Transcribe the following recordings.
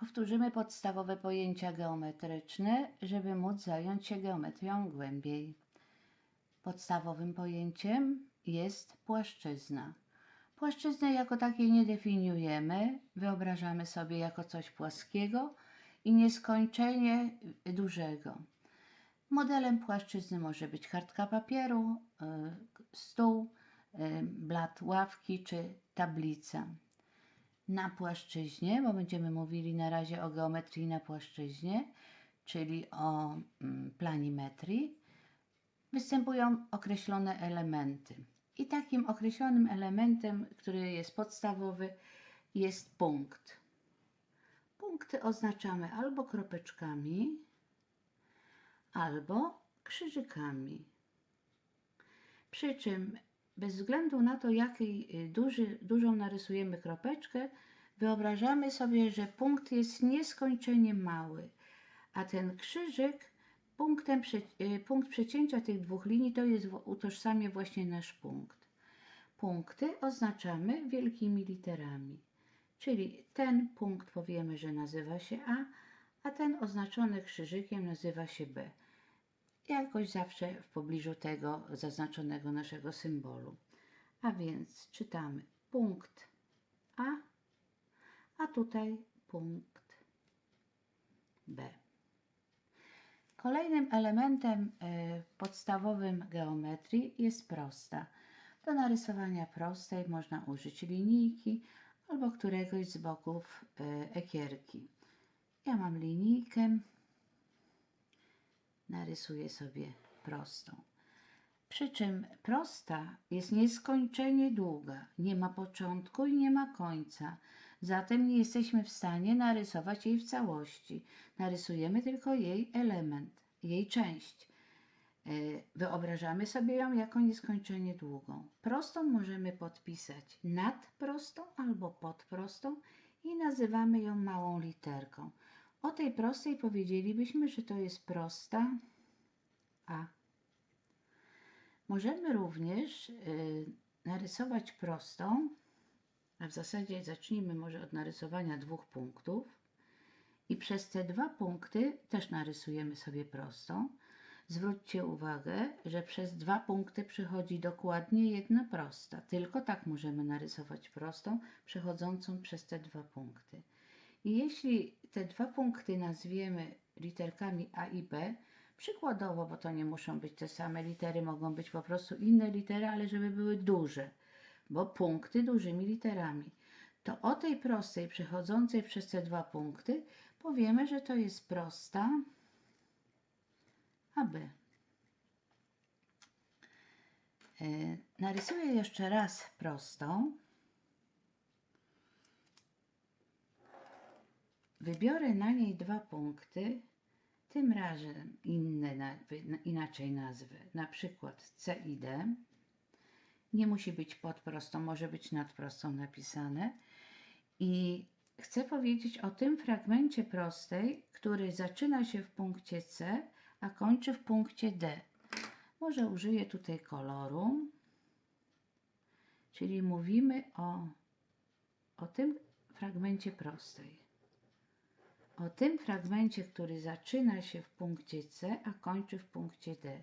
Powtórzymy podstawowe pojęcia geometryczne, żeby móc zająć się geometrią głębiej. Podstawowym pojęciem jest płaszczyzna. Płaszczyznę jako takiej nie definiujemy, wyobrażamy sobie jako coś płaskiego i nieskończenie dużego. Modelem płaszczyzny może być kartka papieru, y, stół, y, blat ławki czy tablica. Na płaszczyźnie, bo będziemy mówili na razie o geometrii na płaszczyźnie, czyli o mm, planimetrii, występują określone elementy. I takim określonym elementem, który jest podstawowy, jest punkt. Punkty oznaczamy albo kropeczkami, albo krzyżykami. Przy czym bez względu na to, jakiej y, duży, dużą narysujemy kropeczkę, wyobrażamy sobie, że punkt jest nieskończenie mały, a ten krzyżyk, punktem, y, punkt przecięcia tych dwóch linii, to jest utożsamie właśnie nasz punkt. Punkty oznaczamy wielkimi literami, czyli ten punkt powiemy, że nazywa się A, a ten oznaczony krzyżykiem nazywa się B jakoś zawsze w pobliżu tego zaznaczonego naszego symbolu. A więc czytamy punkt A, a tutaj punkt B. Kolejnym elementem e, podstawowym geometrii jest prosta. Do narysowania prostej można użyć linijki albo któregoś z boków e, ekierki. Ja mam linijkę, narysuję sobie prostą. Przy czym prosta jest nieskończenie długa, nie ma początku i nie ma końca. Zatem nie jesteśmy w stanie narysować jej w całości. Narysujemy tylko jej element, jej część. E, wyobrażamy sobie ją jako nieskończenie długą. Prostą możemy podpisać nad prostą albo pod prostą i nazywamy ją małą literką. O tej prostej powiedzielibyśmy, że to jest prosta A. Możemy również y, narysować prostą, a w zasadzie zacznijmy może od narysowania dwóch punktów i przez te dwa punkty też narysujemy sobie prostą. Zwróćcie uwagę, że przez dwa punkty przechodzi dokładnie jedna prosta. Tylko tak możemy narysować prostą, przechodzącą przez te dwa punkty. I jeśli te dwa punkty nazwiemy literkami A i B, przykładowo, bo to nie muszą być te same litery, mogą być po prostu inne litery, ale żeby były duże, bo punkty dużymi literami, to o tej prostej przechodzącej przez te dwa punkty powiemy, że to jest prosta AB. E, narysuję jeszcze raz prostą. Wybiorę na niej dwa punkty, tym razem inne, inaczej nazwę, na przykład C i D. Nie musi być pod prostą, może być nad prostą napisane. I chcę powiedzieć o tym fragmencie prostej, który zaczyna się w punkcie C, a kończy w punkcie D. Może użyję tutaj koloru, czyli mówimy o, o tym fragmencie prostej o tym fragmencie, który zaczyna się w punkcie C, a kończy w punkcie D.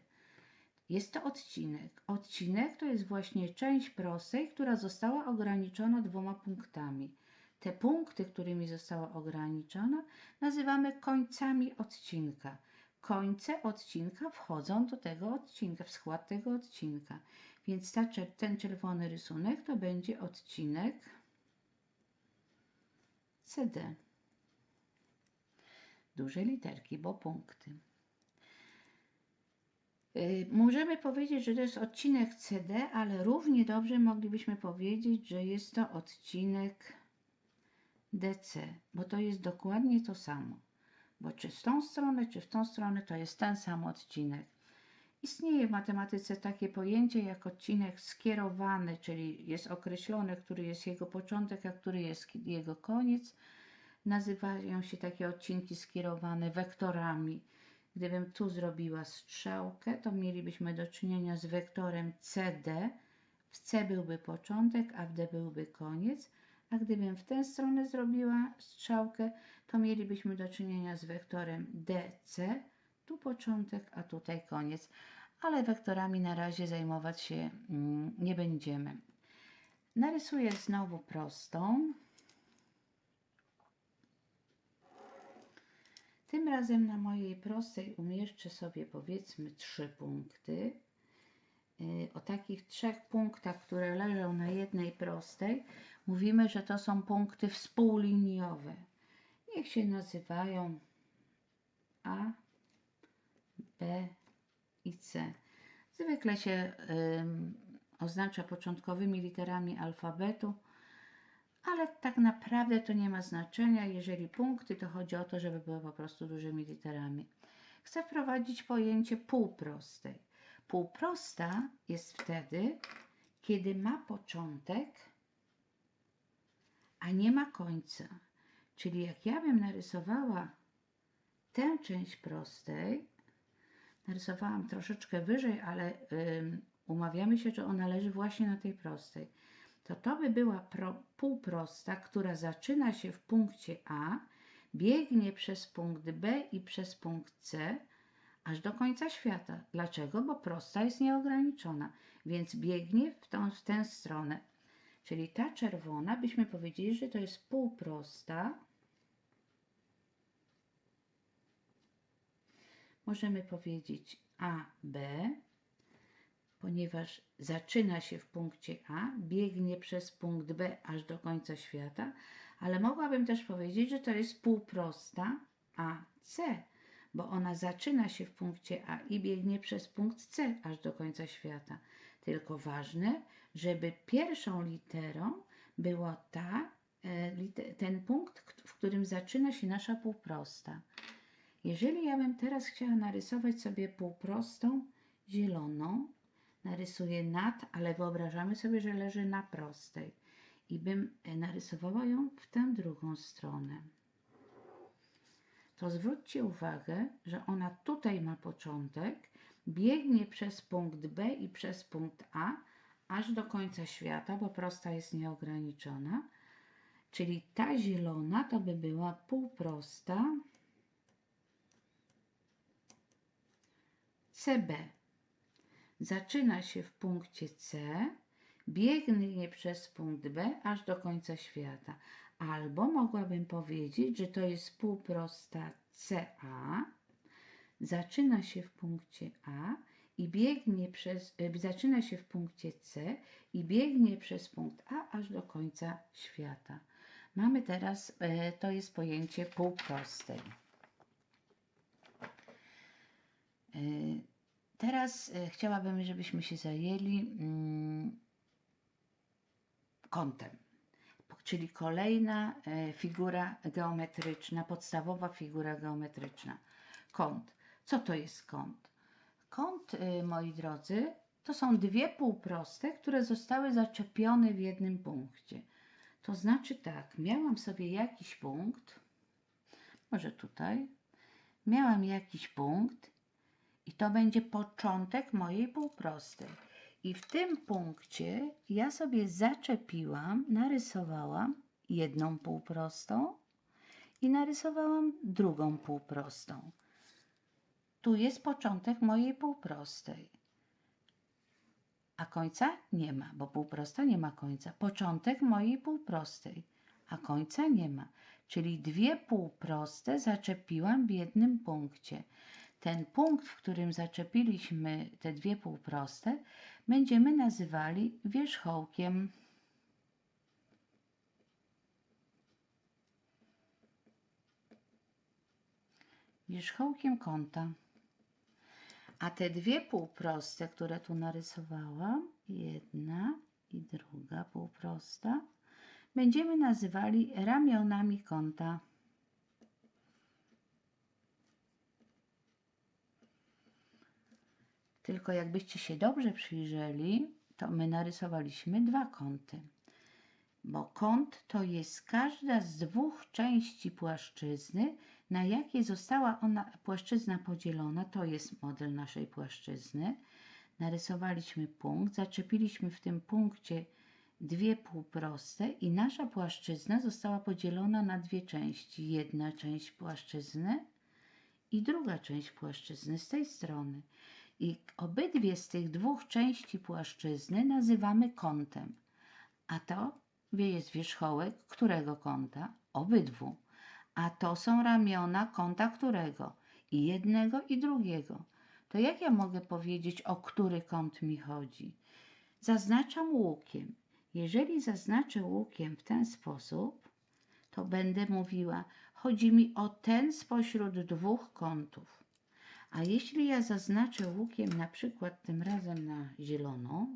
Jest to odcinek. Odcinek to jest właśnie część prostej, która została ograniczona dwoma punktami. Te punkty, którymi została ograniczona, nazywamy końcami odcinka. Końce odcinka wchodzą do tego odcinka, w skład tego odcinka. Więc ta, ten czerwony rysunek to będzie odcinek CD duże literki, bo punkty. Y, możemy powiedzieć, że to jest odcinek CD, ale równie dobrze moglibyśmy powiedzieć, że jest to odcinek DC, bo to jest dokładnie to samo. Bo czy w tą stronę, czy w tą stronę to jest ten sam odcinek. Istnieje w matematyce takie pojęcie jak odcinek skierowany, czyli jest określone, który jest jego początek, a który jest jego koniec. Nazywają się takie odcinki skierowane wektorami. Gdybym tu zrobiła strzałkę, to mielibyśmy do czynienia z wektorem CD. W C byłby początek, a w D byłby koniec. A gdybym w tę stronę zrobiła strzałkę, to mielibyśmy do czynienia z wektorem DC, tu początek, a tutaj koniec, ale wektorami na razie zajmować się mm, nie będziemy. Narysuję znowu prostą. Tym razem na mojej prostej umieszczę sobie powiedzmy trzy punkty. Yy, O takich trzech punktach, które leżą na jednej prostej, mówimy, że to są punkty współliniowe. Niech się nazywają A, B i C. Zwykle się ym, oznacza początkowymi literami alfabetu, ale tak naprawdę to nie ma znaczenia. Jeżeli punkty, to chodzi o to, żeby były po prostu dużymi literami. Chcę wprowadzić pojęcie półprostej. Półprosta jest wtedy, kiedy ma początek, a nie ma końca. Czyli jak ja bym narysowała tę część prostej, narysowałam troszeczkę wyżej, ale ym, umawiamy się, że ona leży właśnie na tej prostej. To to by była pro, półprosta, która zaczyna się w punkcie A, biegnie przez punkt B i przez punkt C, aż do końca świata. Dlaczego? Bo prosta jest nieograniczona, więc biegnie w, tą, w tę stronę. Czyli ta czerwona, byśmy powiedzieli, że to jest półprosta. Możemy powiedzieć A, B, ponieważ zaczyna się w punkcie A, biegnie przez punkt B aż do końca świata, ale mogłabym też powiedzieć, że to jest półprosta AC, bo ona zaczyna się w punkcie A i biegnie przez punkt C aż do końca świata. Tylko ważne, żeby pierwszą literą była ta, e, ten punkt, w którym zaczyna się nasza półprosta. Jeżeli ja bym teraz chciała narysować sobie półprostą zieloną, narysuję nad, ale wyobrażamy sobie, że leży na prostej i bym e, narysowała ją w tę drugą stronę. To zwróćcie uwagę, że ona tutaj ma początek, biegnie przez punkt B i przez punkt A, aż do końca świata, bo prosta jest nieograniczona. Czyli ta zielona to by była półprosta CB. Zaczyna się w punkcie C, biegnie przez punkt B aż do końca świata. Albo mogłabym powiedzieć, że to jest półprosta CA, zaczyna się w punkcie A i biegnie przez, y, zaczyna się w punkcie C i biegnie przez punkt A aż do końca świata. Mamy teraz, e, to jest pojęcie półprostej. Teraz e, chciałabym, żebyśmy się zajęli mm, kątem, czyli kolejna e, figura geometryczna, podstawowa figura geometryczna. Kąt. Co to jest kąt? Kąt, e, moi drodzy, to są dwie półproste, które zostały zaczepione w jednym punkcie. To znaczy tak, miałam sobie jakiś punkt, może tutaj, miałam jakiś punkt i to będzie początek mojej półprostej. I w tym punkcie ja sobie zaczepiłam, narysowałam jedną półprostą i narysowałam drugą półprostą. Tu jest początek mojej półprostej. A końca nie ma, bo półprosta nie ma końca. Początek mojej półprostej, a końca nie ma. Czyli dwie półproste zaczepiłam w jednym punkcie. Ten punkt, w którym zaczepiliśmy te dwie półproste, będziemy nazywali wierzchołkiem. Wierzchołkiem kąta. A te dwie półproste, które tu narysowałam, jedna i druga półprosta, będziemy nazywali ramionami kąta. Tylko jakbyście się dobrze przyjrzeli, to my narysowaliśmy dwa kąty. Bo kąt to jest każda z dwóch części płaszczyzny, na jakie została ona płaszczyzna podzielona. To jest model naszej płaszczyzny. Narysowaliśmy punkt, zaczepiliśmy w tym punkcie dwie półproste i nasza płaszczyzna została podzielona na dwie części. Jedna część płaszczyzny i druga część płaszczyzny z tej strony. I obydwie z tych dwóch części płaszczyzny nazywamy kątem. A to jest wierzchołek którego kąta? Obydwu. A to są ramiona kąta którego? I jednego, i drugiego. To jak ja mogę powiedzieć, o który kąt mi chodzi? Zaznaczam łukiem. Jeżeli zaznaczę łukiem w ten sposób, to będę mówiła, chodzi mi o ten spośród dwóch kątów. A jeśli ja zaznaczę łukiem na przykład tym razem na zielono,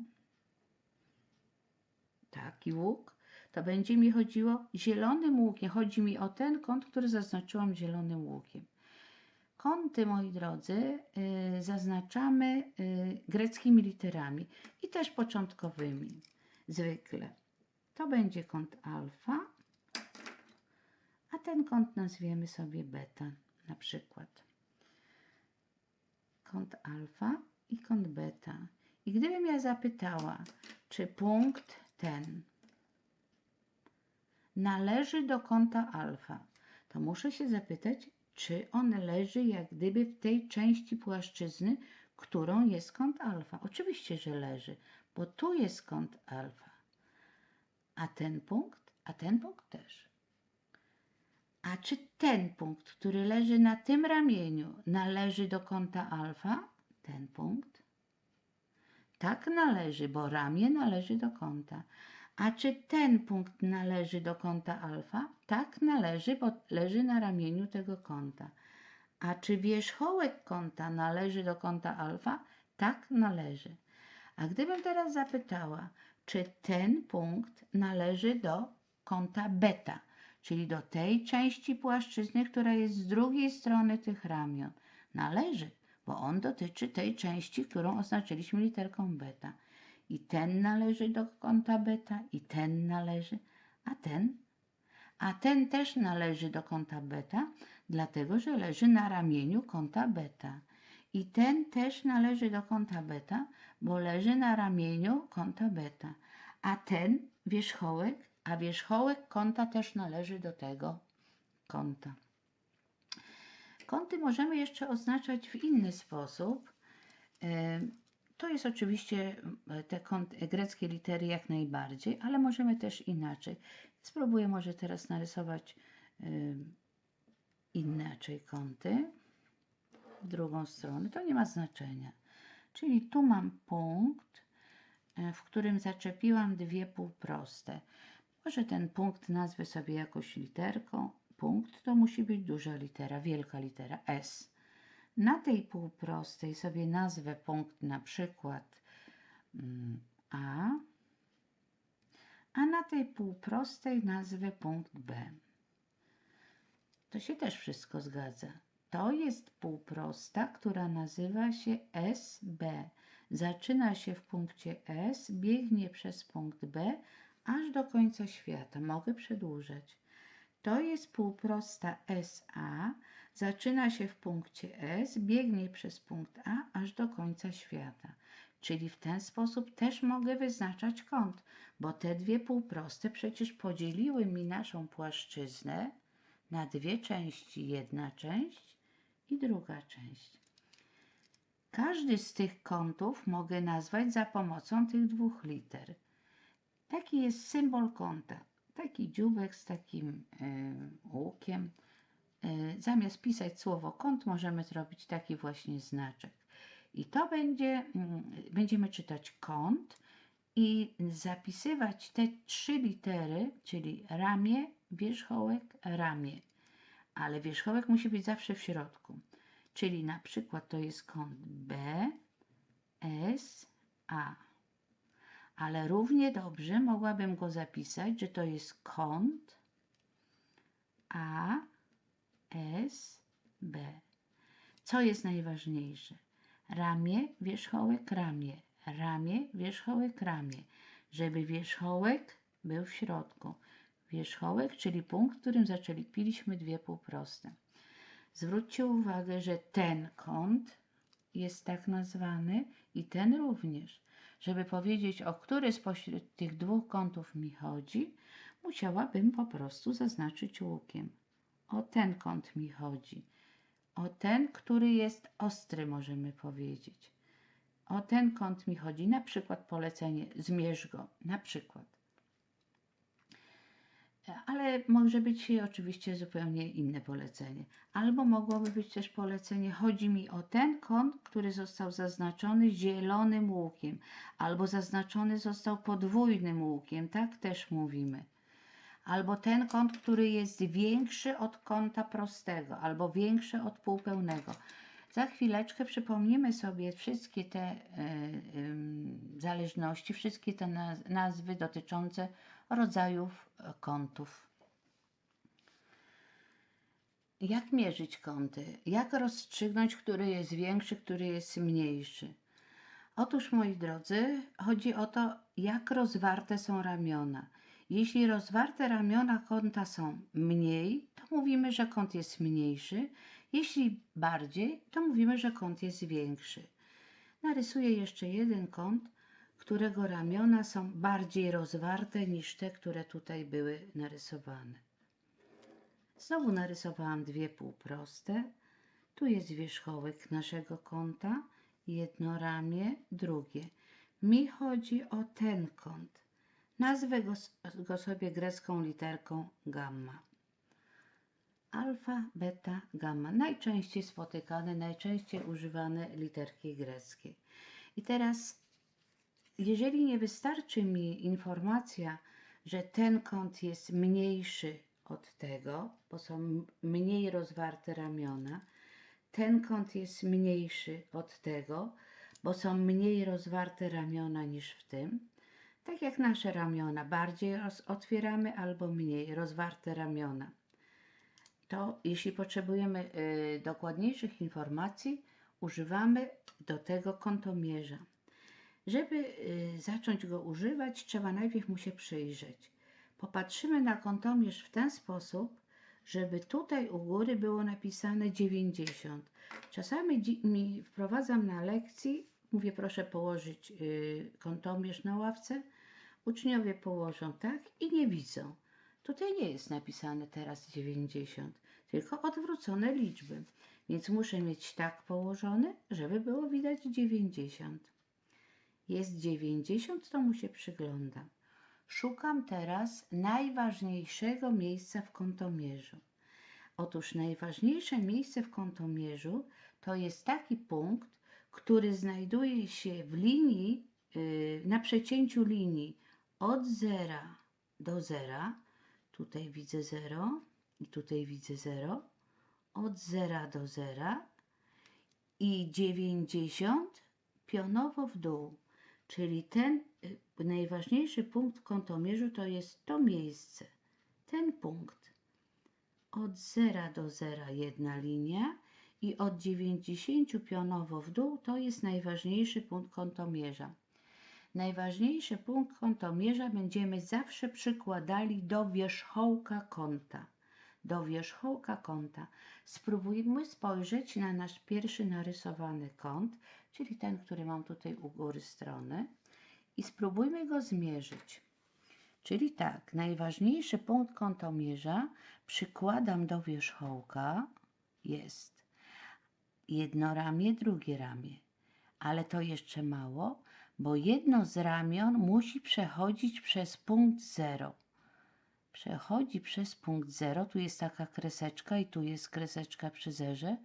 taki łuk, to będzie mi chodziło zielonym łukiem. Chodzi mi o ten kąt, który zaznaczyłam zielonym łukiem. Kąty, moi drodzy, y, zaznaczamy y, greckimi literami i też początkowymi, zwykle. To będzie kąt alfa, a ten kąt nazwiemy sobie beta, na przykład. Kąt alfa i kąt beta. I gdybym ja zapytała, czy punkt ten należy do kąta alfa, to muszę się zapytać, czy on leży jak gdyby w tej części płaszczyzny, którą jest kąt alfa. Oczywiście, że leży, bo tu jest kąt alfa. A ten punkt, a ten punkt też. A czy ten punkt, który leży na tym ramieniu, należy do kąta alfa? Ten punkt? Tak należy, bo ramię należy do kąta. A czy ten punkt należy do kąta alfa? Tak należy, bo leży na ramieniu tego kąta. A czy wierzchołek kąta należy do kąta alfa? Tak należy. A gdybym teraz zapytała, czy ten punkt należy do kąta beta, czyli do tej części płaszczyzny, która jest z drugiej strony tych ramion, należy, bo on dotyczy tej części, którą oznaczyliśmy literką beta. I ten należy do kąta beta, i ten należy, a ten? A ten też należy do kąta beta, dlatego że leży na ramieniu kąta beta. I ten też należy do kąta beta, bo leży na ramieniu kąta beta. A ten wierzchołek, a wierzchołek kąta też należy do tego kąta. Kąty możemy jeszcze oznaczać w inny sposób. Em, To jest oczywiście e, te kąt, greckie litery jak najbardziej, ale możemy też inaczej. Spróbuję może teraz narysować em, inaczej kąty w drugą stronę. To nie ma znaczenia. Czyli tu mam punkt, e, w którym zaczepiłam dwie półproste. Może ten punkt nazwę sobie jakoś literką. Punkt to musi być duża litera, wielka litera S. Na tej półprostej sobie nazwę punkt na przykład mm, A, a na tej półprostej nazwę punkt B. To się też wszystko zgadza. To jest półprosta, która nazywa się SB. Zaczyna się w punkcie S, biegnie przez punkt B, aż do końca świata. Mogę przedłużać. To jest półprosta SA, zaczyna się w punkcie S, biegnie przez punkt A aż do końca świata. Czyli w ten sposób też mogę wyznaczać kąt, bo te dwie półproste przecież podzieliły mi naszą płaszczyznę na dwie części. Jedna część i druga część. Każdy z tych kątów mogę nazwać za pomocą tych dwóch liter. Taki jest symbol kąta. Taki dzióbek z takim y, łukiem. Y, zamiast pisać słowo kąt, możemy zrobić taki właśnie znaczek. I to będzie, mm, będziemy czytać kąt i zapisywać te trzy litery, czyli ramię, wierzchołek, ramię. Ale wierzchołek musi być zawsze w środku. Czyli na przykład to jest kąt B, S, A. Ale równie dobrze mogłabym go zapisać, że to jest kąt A, S, B. Co jest najważniejsze? Ramię, wierzchołek, ramię. Ramię, wierzchołek, ramię. Żeby wierzchołek był w środku. Wierzchołek, czyli punkt, w którym zaczęliśmy dwie półproste. Zwróćcie uwagę, że ten kąt jest tak nazwany i ten również. Żeby powiedzieć, o który spośród tych dwóch kątów mi chodzi, musiałabym po prostu zaznaczyć łukiem. O ten kąt mi chodzi. O ten, który jest ostry, możemy powiedzieć. O ten kąt mi chodzi. Na przykład polecenie zmierz go. Na przykład. Ale może być oczywiście zupełnie inne polecenie. Albo mogłoby być też polecenie, chodzi mi o ten kąt, który został zaznaczony zielonym łukiem, albo zaznaczony został podwójnym łukiem, tak też mówimy. Albo ten kąt, który jest większy od kąta prostego, albo większy od półpełnego. Za chwileczkę przypomnimy sobie wszystkie te e, em, zależności, wszystkie te naz- nazwy dotyczące rodzajów e, kątów. Jak mierzyć kąty? Jak rozstrzygnąć, który jest większy, który jest mniejszy? Otóż, moi drodzy, chodzi o to, jak rozwarte są ramiona. Jeśli rozwarte ramiona kąta są mniej, to mówimy, że kąt jest mniejszy. Jeśli bardziej, to mówimy, że kąt jest większy. Narysuję jeszcze jeden kąt, którego ramiona są bardziej rozwarte niż te, które tutaj były narysowane. Znowu narysowałam dwie półproste. Tu jest wierzchołek naszego kąta, jedno ramię, drugie. Mi chodzi o ten kąt. Nazwę go, go sobie grecką literką gamma. Alfa, beta, gamma. Najczęściej spotykane, najczęściej używane literki greckie. I teraz, jeżeli nie wystarczy mi informacja, że ten kąt jest mniejszy od tego, bo są mniej rozwarte ramiona, ten kąt jest mniejszy od tego, bo są mniej rozwarte ramiona niż w tym, tak jak nasze ramiona, bardziej otwieramy albo mniej rozwarte ramiona. To jeśli potrzebujemy y, dokładniejszych informacji, używamy do tego kątomierza. Żeby y, zacząć go używać, trzeba najpierw mu się przyjrzeć. Popatrzymy na kątomierz w ten sposób, żeby tutaj u góry było napisane 90. Czasami mi wprowadzam na lekcji, mówię proszę położyć y, kątomierz na ławce, uczniowie położą tak i nie widzą. Tutaj nie jest napisane teraz 90, tylko odwrócone liczby, więc muszę mieć tak położony, żeby było widać 90. Jest 90, to mu się przyglądam. Szukam teraz najważniejszego miejsca w kątomierzu. Otóż najważniejsze miejsce w kątomierzu to jest taki punkt, który znajduje się w linii, yy, na przecięciu linii od zera do zera. Tutaj widzę 0 i tutaj widzę 0. Od zera do zera i 90 pionowo w dół. Czyli ten y, najważniejszy punkt kątomierzu to jest to miejsce, ten punkt. Od zera do zera jedna linia i od 90 pionowo w dół to jest najważniejszy punkt kątomierza. Najważniejszy punkt kątomierza będziemy zawsze przykładali do wierzchołka kąta. Do wierzchołka kąta. Spróbujmy spojrzeć na nasz pierwszy narysowany kąt, czyli ten, który mam tutaj u góry strony i spróbujmy go zmierzyć. Czyli tak, najważniejszy punkt kątomierza przykładam do wierzchołka jest jedno ramię, drugie ramię. Ale to jeszcze mało, bo jedno z ramion musi przechodzić przez punkt 0. Przechodzi przez punkt 0, tu jest taka kreseczka i tu jest kreseczka przy zerze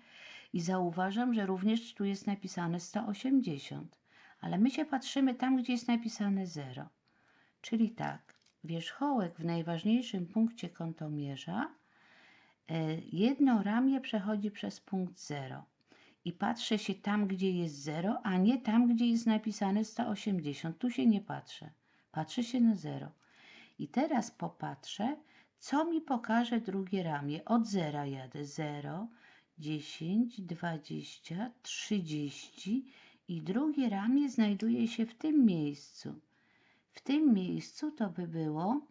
i zauważam, że również tu jest napisane 180, ale my się patrzymy tam, gdzie jest napisane 0. Czyli tak, wierzchołek w najważniejszym punkcie kątomierza, e, jedno ramię przechodzi przez punkt 0 i patrzę się tam, gdzie jest 0, a nie tam, gdzie jest napisane 180. Tu się nie patrzę. Patrzę się na 0. I teraz popatrzę, co mi pokaże drugie ramię. Od zera jadę 0, 10, 20, 30 i drugie ramię znajduje się w tym miejscu. W tym miejscu to by było,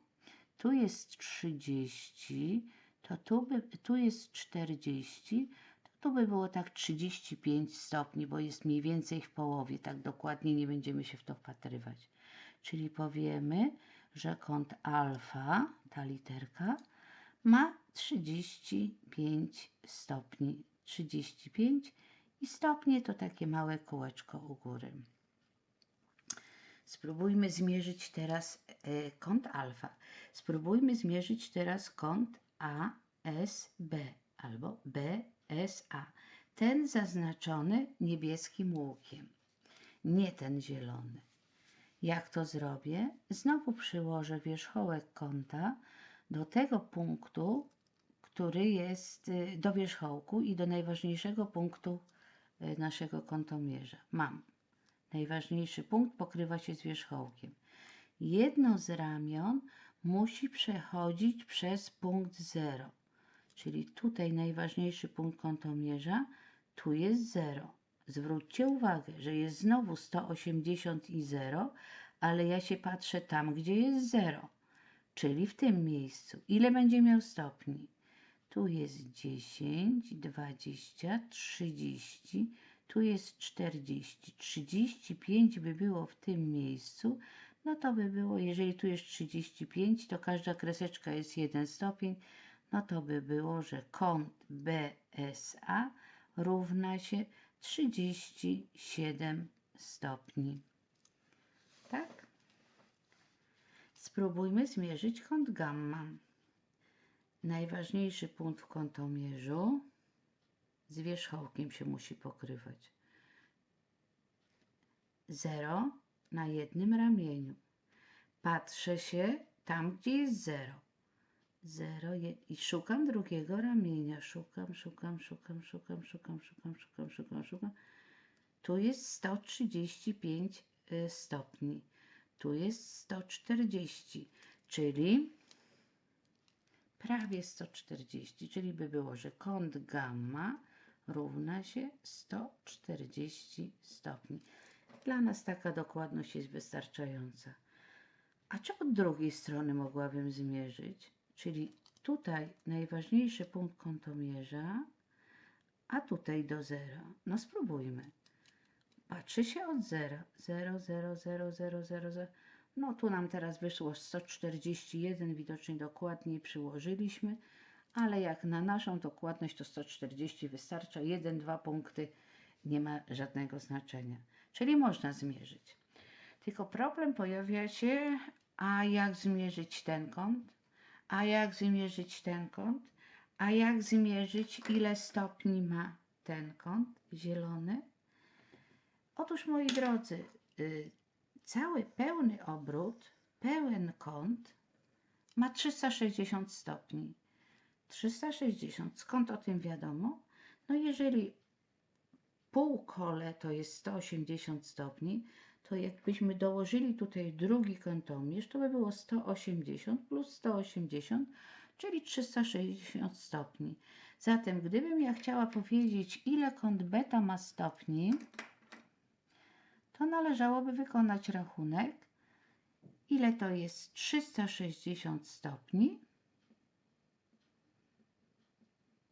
tu jest 30, to tu, by, tu jest 40, to Tu by było tak 35 stopni, bo jest mniej więcej w połowie. Tak dokładnie nie będziemy się w to wpatrywać. Czyli powiemy, że kąt alfa, ta literka, ma 35 stopni. 35 i stopnie to takie małe kółeczko u góry. Spróbujmy zmierzyć teraz e, kąt alfa. Spróbujmy zmierzyć teraz kąt ASB albo BSA. Ten zaznaczony niebieskim łukiem, nie ten zielony. Jak to zrobię? Znowu przyłożę wierzchołek kąta do tego punktu, który jest y, do wierzchołku i do najważniejszego punktu y, naszego kątomierza. Mam. Najważniejszy punkt pokrywa się z wierzchołkiem. Jedno z ramion musi przechodzić przez punkt 0. Czyli tutaj najważniejszy punkt kątomierza, tu jest 0. Zwróćcie uwagę, że jest znowu 180 i 0, ale ja się patrzę tam, gdzie jest 0, czyli w tym miejscu. Ile będzie miał stopni? Tu jest 10, 20, 30, tu jest 40. 35 by było w tym miejscu, no to by było, jeżeli tu jest 35, to każda kreseczka jest 1 stopień, no to by było, że kąt BSA równa się 37 stopni. Tak? Spróbujmy zmierzyć kąt gamma. Najważniejszy punkt w kątomierzu z wierzchołkiem się musi pokrywać. 0 na jednym ramieniu. Patrzę się tam, gdzie jest 0. 0 i szukam drugiego ramienia. Szukam, szukam, szukam, szukam, szukam, szukam, szukam, szukam, szukam. Tu jest 135 y, stopni. Tu jest 140, czyli prawie 140, czyli by było, że kąt gamma równa się 140 stopni. Dla nas taka dokładność jest wystarczająca. A czy od drugiej strony mogłabym zmierzyć? Czyli tutaj najważniejszy punkt kątomierza, a tutaj do zera. No spróbujmy. Patrzy się od zera. 0, 0, 0, 0, 0, 0. No tu nam teraz wyszło 141, widocznie dokładniej przyłożyliśmy, ale jak na naszą dokładność to 140 wystarcza. 1, 2 punkty nie ma żadnego znaczenia. Czyli można zmierzyć. Tylko problem pojawia się, a jak zmierzyć ten kąt? A jak zmierzyć ten kąt? A jak zmierzyć, ile stopni ma ten kąt zielony? Otóż, moi drodzy, y, cały pełny obrót, pełen kąt ma 360 stopni. 360. Skąd o tym wiadomo? No jeżeli półkole to jest 180 stopni, to jakbyśmy dołożyli tutaj drugi kątomierz, to by było 180 plus 180, czyli 360 stopni. Zatem gdybym ja chciała powiedzieć, ile kąt beta ma stopni, to należałoby wykonać rachunek, ile to jest? 360 stopni,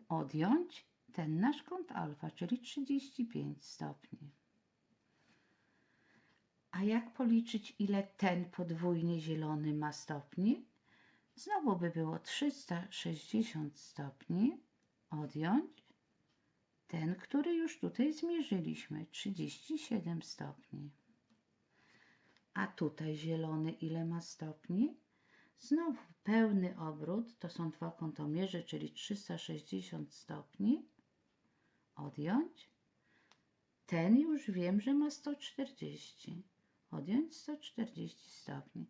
odjąć ten nasz kąt alfa, czyli 35 stopni. A jak policzyć, ile ten podwójnie zielony ma stopni? Znowu by było 360 stopni. Odjąć ten, który już tutaj zmierzyliśmy, 37 stopni. A tutaj zielony ile ma stopni? Znowu pełny obrót, to są dwa kątomierze, czyli 360 stopni. Odjąć. Ten już wiem, że ma 140 odjąć 140 stopni.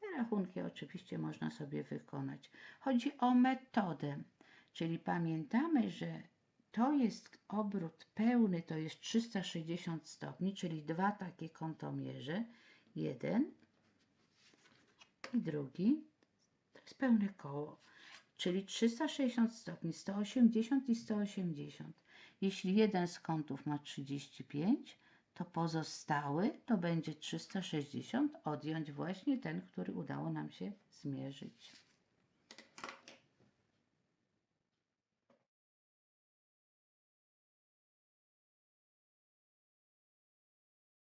Te rachunki oczywiście można sobie wykonać. Chodzi o metodę, czyli pamiętamy, że to jest obrót pełny, to jest 360 stopni, czyli dwa takie kątomierze. Jeden i drugi. To jest pełne koło, czyli 360 stopni, 180 i 180. Jeśli jeden z kątów ma 35, to pozostały to będzie 360 odjąć właśnie ten, który udało nam się zmierzyć.